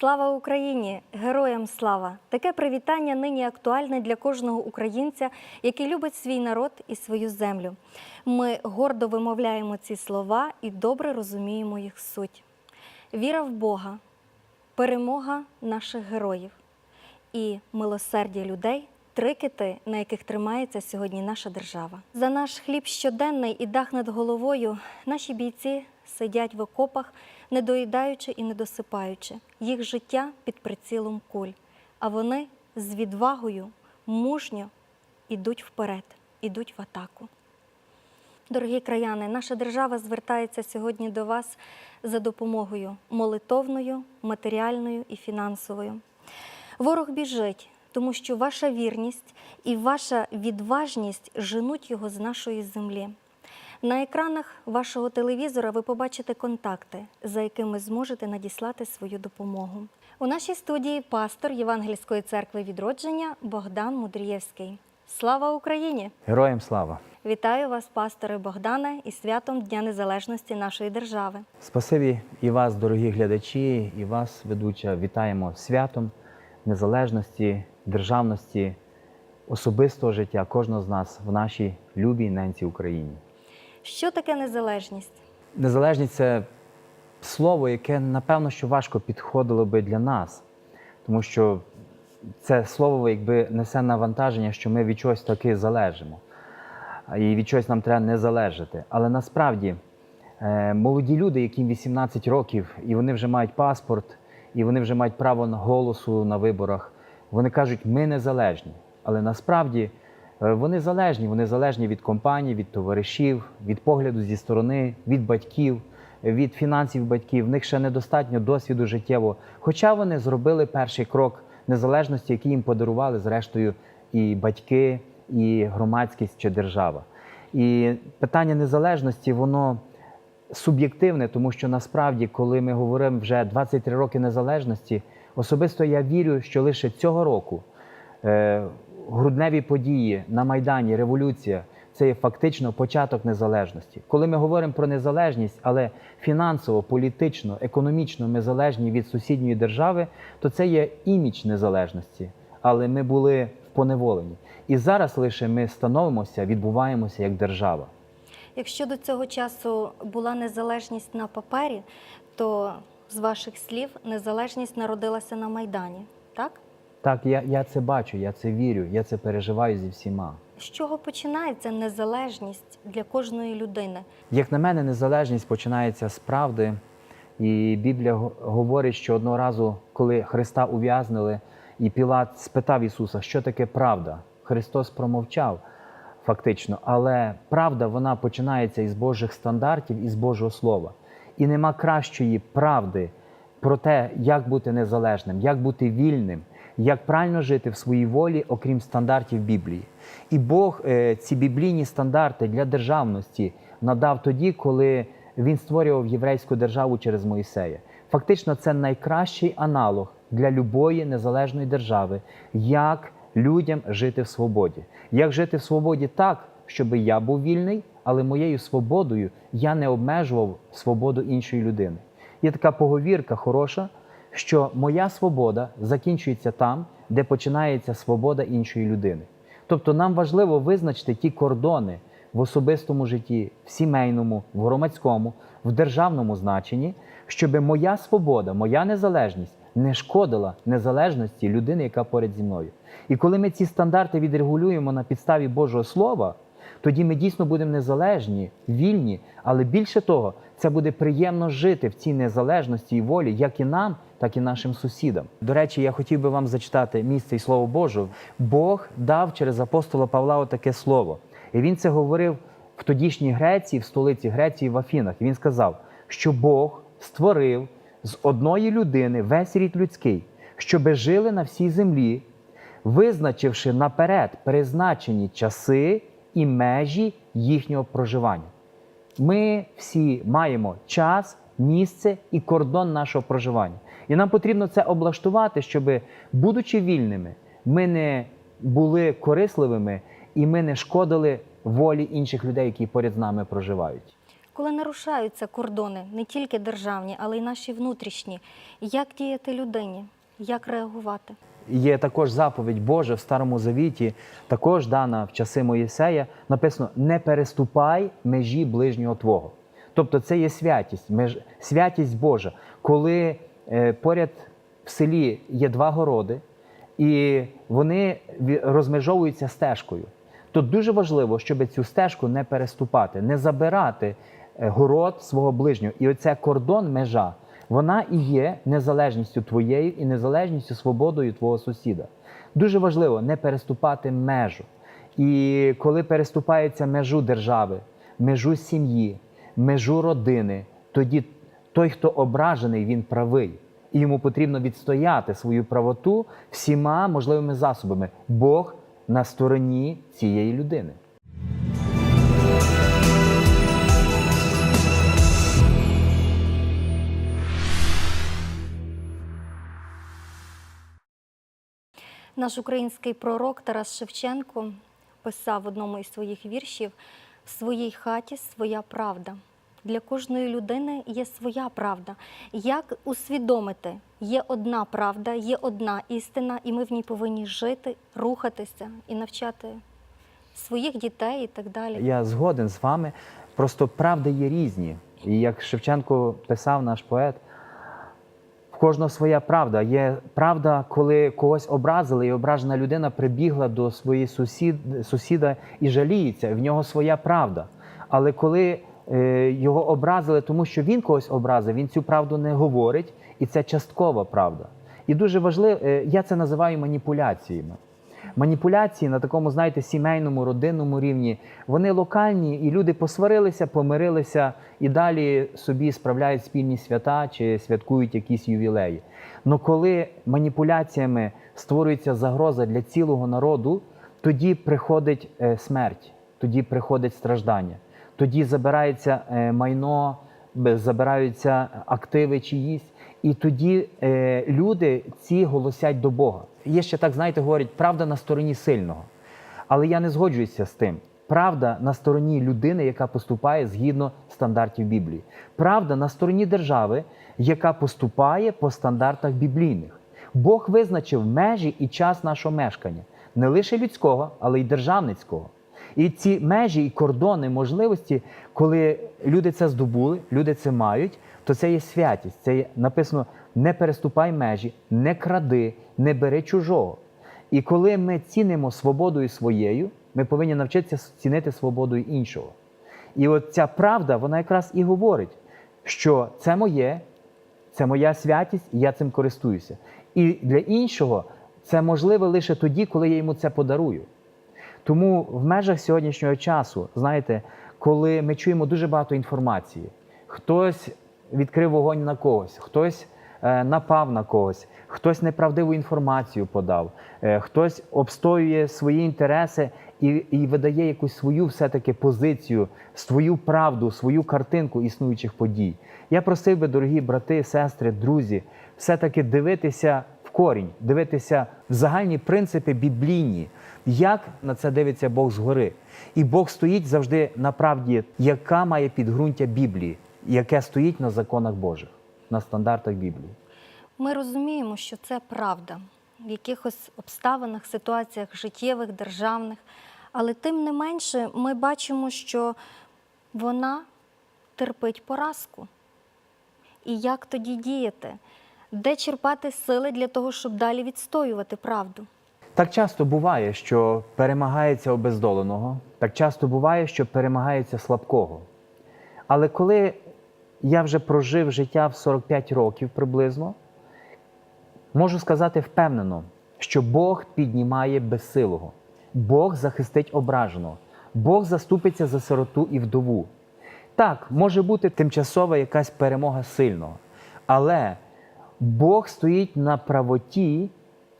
Слава Україні! Героям слава! Таке привітання нині актуальне для кожного українця, який любить свій народ і свою землю. Ми гордо вимовляємо ці слова і добре розуміємо їх суть. Віра в Бога, перемога наших героїв і милосердя людей три кити, на яких тримається сьогодні наша держава. За наш хліб щоденний і дах над головою наші бійці сидять в окопах, не доїдаючи і не досипаючи. Їх життя під прицілом куль. А вони з відвагою мужньо ідуть вперед, ідуть в атаку. Дорогі краяни, наша держава звертається сьогодні до вас за допомогою молитовною, матеріальною і фінансовою. Ворог біжить, тому що ваша вірність і ваша відважність женуть його з нашої землі. На екранах вашого телевізора ви побачите контакти, за якими зможете надіслати свою допомогу. У нашій студії пастор Євангельської церкви відродження Богдан Мудрієвський. Слава Україні! Героям слава! Вітаю вас, пасторе Богдане, і святом Дня Незалежності нашої держави. Спасибі і вас, дорогі глядачі, і вас, ведуча, вітаємо святом незалежності, державності, особистого життя кожного з нас в нашій любій ненці Україні. Що таке незалежність? Незалежність це слово, яке напевно що важко підходило би для нас, тому що це слово якби несе навантаження, що ми від чогось таки залежимо. І від чогось нам треба не залежати. Але насправді е, молоді люди, яким 18 років, і вони вже мають паспорт, і вони вже мають право на голосу на виборах, вони кажуть, ми незалежні. Але насправді вони залежні, вони залежні від компаній, від товаришів, від погляду зі сторони, від батьків, від фінансів батьків. В них ще недостатньо досвіду життєвого. Хоча вони зробили перший крок незалежності, який їм подарували, зрештою, і батьки, і громадськість чи держава. І питання незалежності, воно суб'єктивне, тому що насправді, коли ми говоримо вже 23 роки незалежності, особисто я вірю, що лише цього року е, грудневі події на Майдані, революція це є фактично початок незалежності. Коли ми говоримо про незалежність, але фінансово, політично, економічно ми залежні від сусідньої держави, то це є імідж незалежності. Але ми були в поневоленні. І зараз лише ми становимося, відбуваємося як держава. Якщо до цього часу була незалежність на папері, то з ваших слів незалежність народилася на Майдані, так? Так, я, я це бачу, я це вірю, я це переживаю зі всіма. З чого починається незалежність для кожної людини? Як на мене, незалежність починається з правди. І Біблія го- говорить, що одного разу, коли Христа ув'язнили, і Пілат спитав Ісуса, що таке правда. Христос промовчав фактично, але правда вона починається із Божих стандартів, із Божого Слова. І нема кращої правди про те, як бути незалежним, як бути вільним, як правильно жити в своїй волі, окрім стандартів Біблії. І Бог е, ці біблійні стандарти для державності надав тоді, коли він створював єврейську державу через Моїсея. Фактично, це найкращий аналог для любої незалежної держави, як людям жити в свободі. Як жити в свободі так, щоб я був вільний, але моєю свободою я не обмежував свободу іншої людини. Є така поговірка хороша, що моя свобода закінчується там, де починається свобода іншої людини. Тобто нам важливо визначити ті кордони в особистому житті, в сімейному, в громадському, в державному значенні, щоб моя свобода, моя незалежність не шкодила незалежності людини, яка поряд зі мною. І коли ми ці стандарти відрегулюємо на підставі Божого Слова, тоді ми дійсно будемо незалежні, вільні, але більше того, це буде приємно жити в цій незалежності і волі, як і нам, так і нашим сусідам. До речі, я хотів би вам зачитати місце і слово Боже. Бог дав через апостола Павла отаке слово. І він це говорив в тодішній Греції, в столиці Греції, в Афінах. І він сказав, що Бог створив з одної людини весь рід людський, щоби жили на всій землі, визначивши наперед призначені часи і межі їхнього проживання. Ми всі маємо час, місце і кордон нашого проживання. І нам потрібно це облаштувати, щоб, будучи вільними, ми не були корисливими і ми не шкодили волі інших людей, які поряд з нами проживають. коли нарушаються кордони, не тільки державні, але й наші внутрішні, як діяти людині, як реагувати? Є також заповідь Божа в Старому Завіті, також дана в часи Моїсея, написано: не переступай межі ближнього твого. Тобто це є святість, меж, святість Божа, коли е, поряд в селі є два городи, і вони розмежовуються стежкою. То дуже важливо, щоб цю стежку не переступати, не забирати е, город свого ближнього. І оце кордон, межа, вона і є незалежністю твоєю і незалежністю свободою твого сусіда. Дуже важливо не переступати межу. І коли переступається межу держави, межу сім'ї, межу родини, тоді той, хто ображений, він правий. І йому потрібно відстояти свою правоту всіма можливими засобами. Бог на стороні цієї людини. Наш український пророк Тарас Шевченко писав в одному із своїх віршів: в своїй хаті своя правда. Для кожної людини є своя правда. Як усвідомити, є одна правда, є одна істина, і ми в ній повинні жити, рухатися і навчати своїх дітей і так далі. Я згоден з вами. Просто правди є різні. І як Шевченко писав наш поет, кожного своя правда. Є правда, коли когось образили, і ображена людина прибігла до своєї сусід, сусіда і жаліється, в нього своя правда. Але коли е, його образили, тому що він когось образив, він цю правду не говорить, і це часткова правда. І дуже важливо, е, я це називаю маніпуляціями. Маніпуляції на такому, знаєте, сімейному, родинному рівні, вони локальні, і люди посварилися, помирилися і далі собі справляють спільні свята чи святкують якісь ювілеї. Но коли маніпуляціями створюється загроза для цілого народу, тоді приходить е, смерть, тоді приходить страждання, тоді забирається е, майно, забираються активи чиїсь. І тоді е, люди ці голосять до Бога. Є ще так, знаєте, говорять, правда на стороні сильного. Але я не згоджуюся з тим. Правда на стороні людини, яка поступає згідно стандартів Біблії. Правда на стороні держави, яка поступає по стандартах біблійних. Бог визначив межі і час нашого мешкання не лише людського, але й державницького. І ці межі і кордони можливості, коли люди це здобули, люди це мають, то це є святість. Це є написано: не переступай межі, не кради, не бери чужого. І коли ми цінимо свободою своєю, ми повинні навчитися цінити свободою іншого. І от ця правда, вона якраз і говорить, що це моє, це моя святість, і я цим користуюся. І для іншого це можливо лише тоді, коли я йому це подарую. Тому в межах сьогоднішнього часу, знаєте, коли ми чуємо дуже багато інформації, хтось відкрив вогонь на когось, хтось напав на когось, хтось неправдиву інформацію подав, е, хтось обстоює свої інтереси і, і видає якусь свою все-таки позицію, свою правду, свою картинку існуючих подій. Я просив би, дорогі брати, сестри, друзі, все-таки дивитися в корінь, дивитися в загальні принципи біблійні, як на це дивиться Бог згори. І Бог стоїть завжди на правді, яка має підґрунтя Біблії, яке стоїть на законах Божих, на стандартах Біблії. Ми розуміємо, що це правда в якихось обставинах, ситуаціях життєвих, державних, але тим не менше ми бачимо, що вона терпить поразку. І як тоді діяти? Де черпати сили для того, щоб далі відстоювати правду? Так часто буває, що перемагається обездоленого, так часто буває, що перемагається слабкого. Але коли я вже прожив життя в 45 років приблизно, можу сказати впевнено, що Бог піднімає безсилого, Бог захистить ображеного, Бог заступиться за сироту і вдову. Так, може бути тимчасова якась перемога сильного, але Бог стоїть на правоті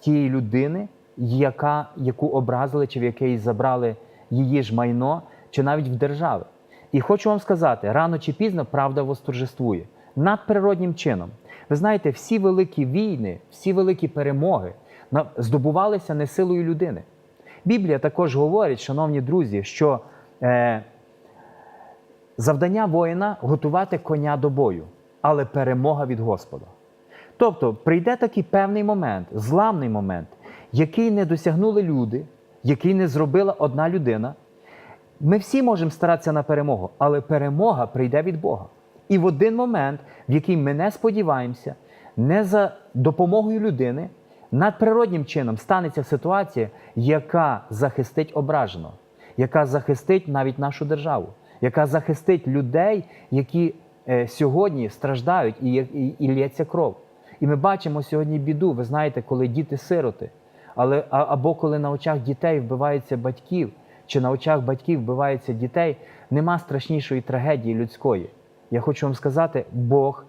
тієї людини, яка, яку образили, чи в якої забрали її ж майно, чи навіть в держави. І хочу вам сказати, рано чи пізно правда восторжествує надприроднім чином. Ви знаєте, всі великі війни, всі великі перемоги здобувалися не силою людини. Біблія також говорить, шановні друзі, що е, Завдання воїна готувати коня до бою, але перемога від Господа. Тобто прийде такий певний момент, зламний момент, який не досягнули люди, який не зробила одна людина. Ми всі можемо старатися на перемогу, але перемога прийде від Бога. І в один момент, в який ми не сподіваємося, не за допомогою людини, надприроднім чином станеться ситуація, яка захистить ображеного, яка захистить навіть нашу державу, яка захистить людей, які е, сьогодні страждають і, і, і лється кров. І ми бачимо сьогодні біду. Ви знаєте, коли діти сироти, але або коли на очах дітей вбиваються батьків, чи на очах батьків вбиваються дітей, нема страшнішої трагедії людської. Я хочу вам сказати, Бог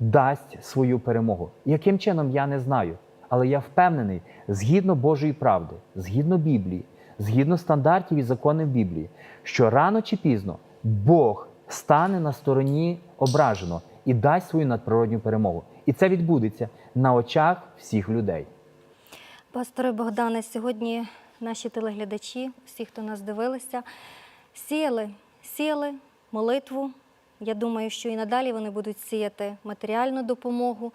дасть свою перемогу. Яким чином я не знаю, але я впевнений, згідно Божої правди, згідно Біблії, згідно стандартів і законів Біблії, що рано чи пізно Бог стане на стороні ображеного і дасть свою надприродню перемогу. І це відбудеться на очах всіх людей. Пасторе Богдане, сьогодні наші телеглядачі, всі, хто нас дивилися, сіяли, сіяли молитву. Я думаю, що і надалі вони будуть сіяти матеріальну допомогу.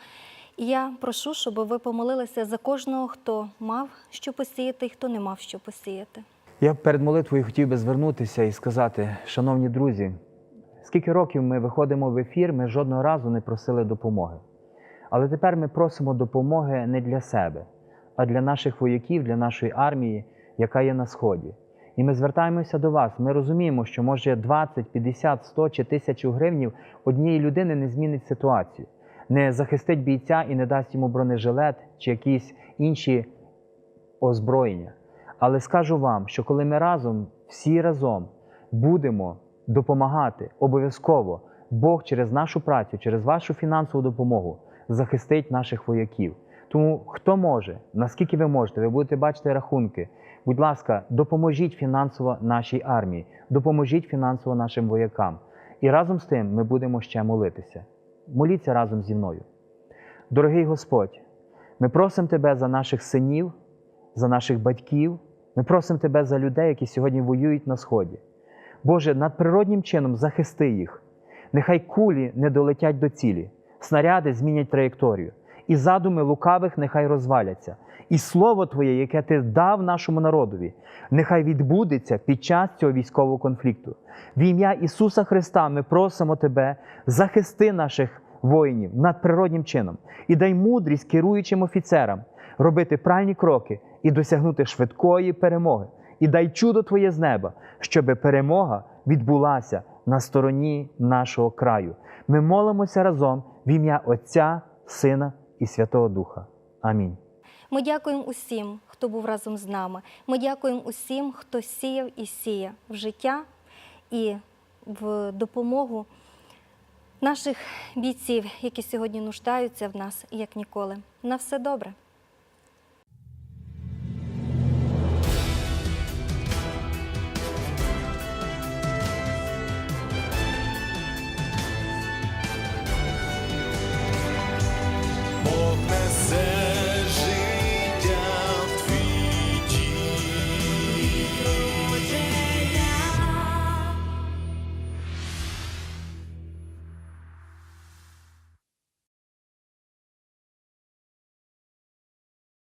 І я прошу, щоб ви помолилися за кожного, хто мав що посіяти і хто не мав що посіяти. Я перед молитвою хотів би звернутися і сказати, шановні друзі, скільки років ми виходимо в ефір, ми жодного разу не просили допомоги. Але тепер ми просимо допомоги не для себе, а для наших вояків, для нашої армії, яка є на сході. І ми звертаємося до вас. Ми розуміємо, що може 20, 50, 100 чи тисячу гривнів однієї людини не змінить ситуацію, не захистить бійця і не дасть йому бронежилет чи якісь інші озброєння. Але скажу вам, що коли ми разом, всі разом будемо допомагати, обов'язково Бог через нашу працю, через вашу фінансову допомогу захистить наших вояків. Тому хто може, наскільки ви можете, ви будете бачити рахунки. Будь ласка, допоможіть фінансово нашій армії, допоможіть фінансово нашим воякам. І разом з тим ми будемо ще молитися. Моліться разом зі мною. Дорогий Господь, ми просимо Тебе за наших синів, за наших батьків. Ми просимо Тебе за людей, які сьогодні воюють на Сході. Боже, надприроднім чином захисти їх. Нехай кулі не долетять до цілі, снаряди змінять траєкторію, і задуми лукавих нехай розваляться. І слово Твоє, яке Ти дав нашому народові, нехай відбудеться під час цього військового конфлікту. В ім'я Ісуса Христа ми просимо Тебе, захисти наших воїнів надприроднім чином і дай мудрість керуючим офіцерам робити правильні кроки і досягнути швидкої перемоги. І дай чудо Твоє з неба, щоб перемога відбулася на стороні нашого краю. Ми молимося разом в ім'я Отця, Сина і Святого Духа. Амінь. Ми дякуємо усім, хто був разом з нами. Ми дякуємо усім, хто сіяв і сіє в життя і в допомогу наших бійців, які сьогодні нуждаються в нас як ніколи. На все добре.